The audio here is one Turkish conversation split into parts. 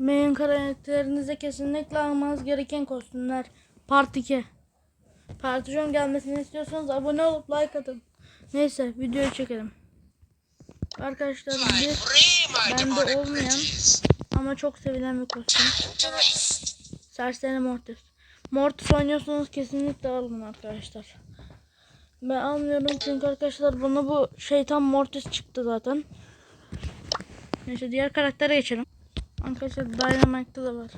Main karakterinize kesinlikle almanız gereken kostümler. Part 2. Part 3'ün gelmesini istiyorsanız abone olup like atın. Neyse videoyu çekelim. Arkadaşlar bir bende olmayan ama çok sevilen bir kostüm. Serseri Mortis. Mortis oynuyorsanız kesinlikle alın arkadaşlar. Ben almıyorum çünkü arkadaşlar bana bu şeytan Mortis çıktı zaten. Neyse diğer karaktere geçelim. Arkadaşlar Dynamite'da da var.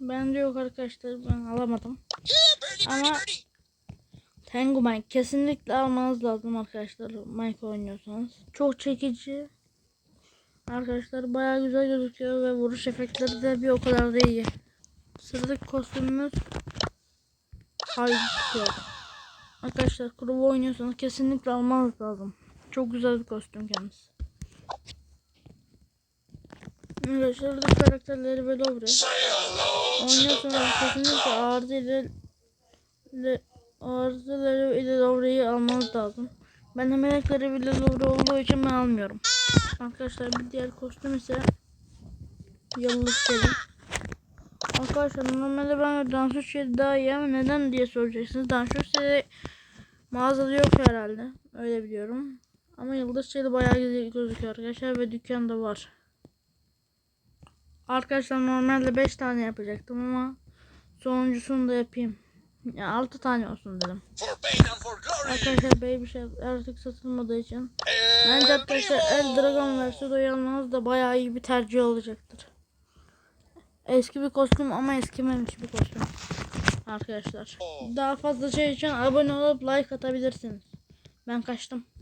Bende yok arkadaşlar ben alamadım. Ama-. Tengu Mike kesinlikle almanız lazım arkadaşlar Mike oynuyorsanız. Çok çekici. Arkadaşlar bayağı güzel gözüküyor ve vuruş efektleri de bir o kadar da iyi. Sıradaki kostümümüz Haydi Arkadaşlar Crow oynuyorsanız kesinlikle almanız lazım. Çok güzel bir kostüm kendisi. Arkadaşlar da karakterleri ve Lovre. Oynuyorsanız kesinlikle ardı ile, arızaları ile Lovre'yi almanız lazım. Ben de melekleri bile Lovre olduğu için ben almıyorum. Arkadaşlar bir diğer kostüm ise Yıldız Çelik. Arkadaşlar normalde ben dansöz şey daha iyi ama neden diye soracaksınız. Dansöz şey mağazada yok herhalde. Öyle biliyorum. Ama Yıldız Çeli bayağı güzel gözüküyor arkadaşlar ve dükkanda var. Arkadaşlar normalde 5 tane yapacaktım ama sonuncusunu da yapayım. Ya 6 tane olsun dedim. Arkadaşlar baby şey artık satılmadığı için bence arkadaşlar. El Dragon versiyonu almanız da bayağı iyi bir tercih olacaktır. Eski bir kostüm ama eskimemiş bir kostüm. Arkadaşlar. Daha fazla şey için abone olup like atabilirsiniz. Ben kaçtım.